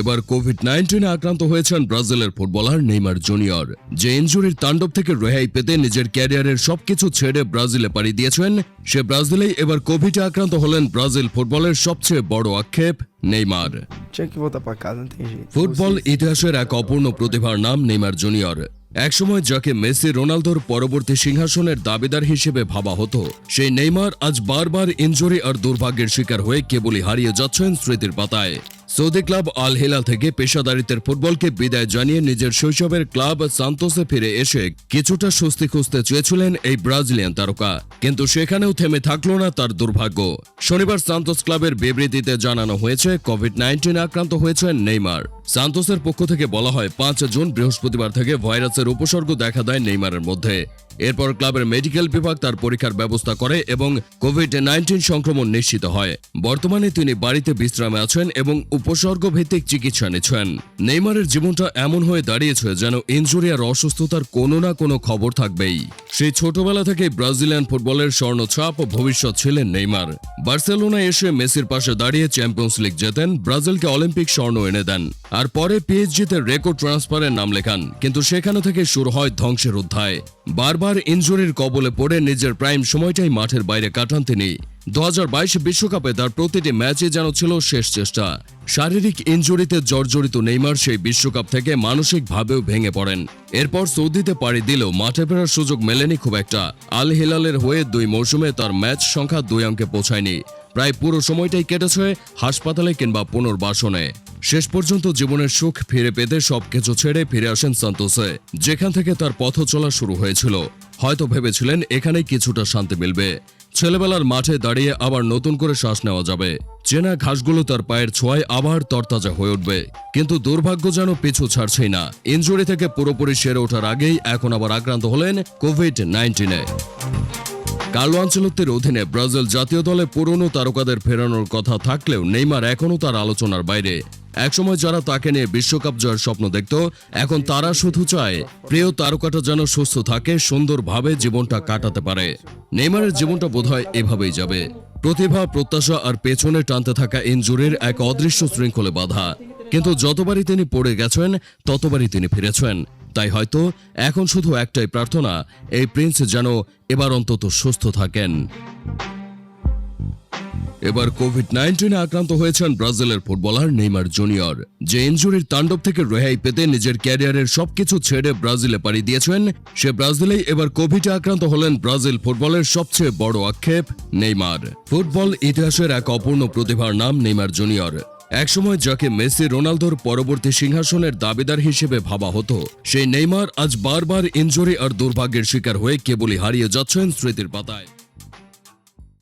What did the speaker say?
এবার কোভিড নাইন্টিনে আক্রান্ত হয়েছেন ব্রাজিলের ফুটবলার নেইমার জুনিয়র। যে ইনজুরির তাণ্ডব থেকে রেহাই পেতে নিজের ক্যারিয়ারের সবকিছু ছেড়ে ব্রাজিলে পাড়ি দিয়েছেন সে ব্রাজিলেই এবার কোভিডে আক্রান্ত হলেন ব্রাজিল ফুটবলের সবচেয়ে বড় আক্ষেপ নেইমার. ফুটবল ইতিহাসের এক অপূর্ণ প্রতিভার নাম নেইমার জুনিয়র। একসময় যাকে মেসি রোনালদোর পরবর্তী সিংহাসনের দাবিদার হিসেবে ভাবা হতো সেই নেইমার আজ বারবার ইনজুরি আর দুর্ভাগ্যের শিকার হয়ে কেবলই হারিয়ে যাচ্ছেন স্মৃতির পাতায়। সৌদি ক্লাব আল হিলাল থেকে পেশাদারিত্বের ফুটবলকে বিদায় জানিয়ে নিজের শৈশবের ক্লাব সান্তোসে ফিরে এসে কিছুটা স্বস্তি খুঁজতে চেয়েছিলেন এই ব্রাজিলিয়ান তারকা। কিন্তু সেখানেও থেমে থাকল না তার দুর্ভাগ্য। শনিবার সান্তোস ক্লাবের বিবৃতিতে জানানো হয়েছে কোভিড নাইন্টিন আক্রান্ত হয়েছেন নেইমার। সান্তোসের পক্ষ থেকে বলা হয়, পাঁচ জুন বৃহস্পতিবার থেকে ভাইরাসের উপসর্গ দেখা দেয় নেইমারের মধ্যে। এরপর ক্লাবের মেডিকেল বিভাগ তার পরীক্ষার ব্যবস্থা করে এবং কোভিড নাইন্টিন সংক্রমণ নিশ্চিত হয়। বর্তমানে তিনি বাড়িতে বিশ্রামে আছেন এবং উপসর্গ ভিত্তিক চিকিৎসা নিচ্ছেন। নেইমারের জীবনটা এমন হয়ে দাঁড়িয়েছে যেন ইনজুরি আর অসুস্থতার কোনো না কোনো খবর থাকবেই। সেই ছোটবেলা থেকে ব্রাজিলিয়ান ফুটবলের স্বর্ণছাপ ও ভবিষ্যৎ ছিলেন নেইমার। বার্সেলোনায় এসে মেসির পাশে দাঁড়িয়ে চ্যাম্পিয়ন্স লিগ জেতেন, ব্রাজিলকে অলিম্পিক স্বর্ণ এনে দেন। আর পরে পিএইচজিতে রেকর্ড ট্রান্সফারের নাম লেখান, কিন্তু সেখানে থেকে শুরু হয় ধ্বংসের অধ্যায়। বারবার ইঞ্জুরির কবলে পড়ে নিজের প্রাইম সময়টাই মাঠের বাইরে কাটান তিনি। দু বিশ্বকাপে তার প্রতিটি ম্যাচে যেন ছিল শেষ চেষ্টা। শারীরিক ইঞ্জুরিতে জর্জরিত নেইমার সেই বিশ্বকাপ থেকে মানসিকভাবেও ভেঙে পড়েন। এরপর সৌদিতে পাড়ি দিলেও মাঠে ফেরার সুযোগ মেলেনি খুব একটা। আল হিলালের হয়ে দুই মৌসুমে তার ম্যাচ সংখ্যা দুই অঙ্কে পৌঁছায়নি। প্রায় পুরো সময়টাই কেটেছে হাসপাতালে কিংবা পুনর্বাসনে। শেষ পর্যন্ত জীবনের সুখ ফিরে পেতে সবকিছু ছেড়ে ফিরে আসেন সান্তোসে যেখান থেকে তার পথ চলা শুরু হয়েছিল। হয়তো ভেবেছিলেন এখানেই কিছুটা শান্তি মিলবে। ছেলেবেলার মাঠে দাঁড়িয়ে আবার নতুন করে শ্বাস নেওয়া যাবে। চেনা ঘাসগুলো তার পায়ের ছোঁয়ায় আবার তরতাজা হয়ে উঠবে। কিন্তু দুর্ভাগ্য যেন পিছু ছাড়ছেই না। ইনজুরি থেকে পুরোপুরি সেরে ওঠার আগেই এখন আবার আক্রান্ত হলেন কোভিড নাইন্টিনে কার্লো আঞ্চলত্বের অধীনে ব্রাজিল জাতীয় দলে পুরনো তারকাদের ফেরানোর কথা থাকলেও নেইমার এখনও তার আলোচনার বাইরে। একসময় যারা তাকে নিয়ে বিশ্বকাপ জয়ের স্বপ্ন দেখত, এখন তারা শুধু চায় প্রিয় তারকাটা যেন সুস্থ থাকে, সুন্দরভাবে জীবনটা কাটাতে পারে। নেইমারের জীবনটা বোধহয় এভাবেই যাবে। প্রতিভা, প্রত্যাশা আর পেছনে টানতে থাকা ইঞ্জুরির এক অদৃশ্য শৃঙ্খলে বাধা। কিন্তু যতবারই তিনি পড়ে গেছেন, ততবারই তিনি ফিরেছেন। তাই হয়তো এখন শুধু একটাই প্রার্থনা, এই প্রিন্স যেন এবার অন্তত সুস্থ থাকেন। এবার কোভিড নাইন্টিনে আক্রান্ত হয়েছেন ব্রাজিলের ফুটবলার নেইমার জুনিয়র। যে ইনজুরির তাণ্ডব থেকে রেহাই পেতে নিজের ক্যারিয়ারের সবকিছু ছেড়ে ব্রাজিলে পাড়ি দিয়েছেন, সে ব্রাজিলেই এবার কোভিডে আক্রান্ত হলেন ব্রাজিল ফুটবলের সবচেয়ে বড় আক্ষেপ, নেইমার। ফুটবল ইতিহাসের এক অপূর্ণ প্রতিভার নাম নেইমার জুনিয়র। একসময় যাকে মেসি রোনালদোর পরবর্তী সিংহাসনের দাবিদার হিসেবে ভাবা হতো, সেই নেইমার আজ বারবার ইনজুরি আর দুর্ভাগ্যের শিকার হয়ে কেবলই হারিয়ে যাচ্ছেন স্মৃতির পাতায়।